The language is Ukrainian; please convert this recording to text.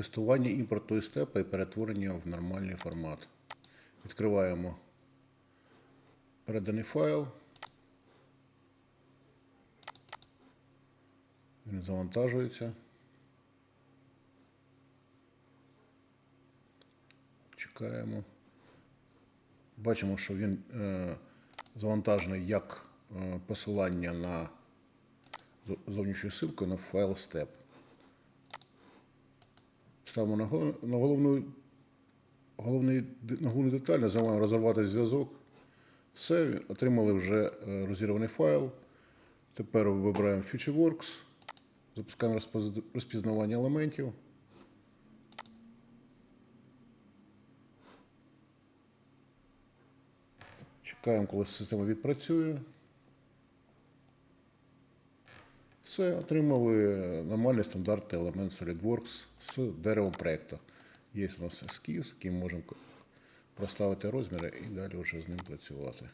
тестування імпорту із степа і перетворення в нормальний формат. Відкриваємо переданий файл. Він завантажується. Чекаємо. Бачимо, що він е, завантажений як е, посилання на зо- зовнішню ссылку на файл step. Ставимо на, на головну, головний, на головну деталь, називаємо розірвати зв'язок. Все, отримали вже е, розірваний файл. Тепер вибираємо FutureWorks, запускаємо розпізнавання елементів. Чекаємо, коли система відпрацює. Все, отримали нормальний стандартний елемент SolidWorks з деревом проєкту. Є у нас ескіз, яким можемо проставити розміри і далі вже з ним працювати.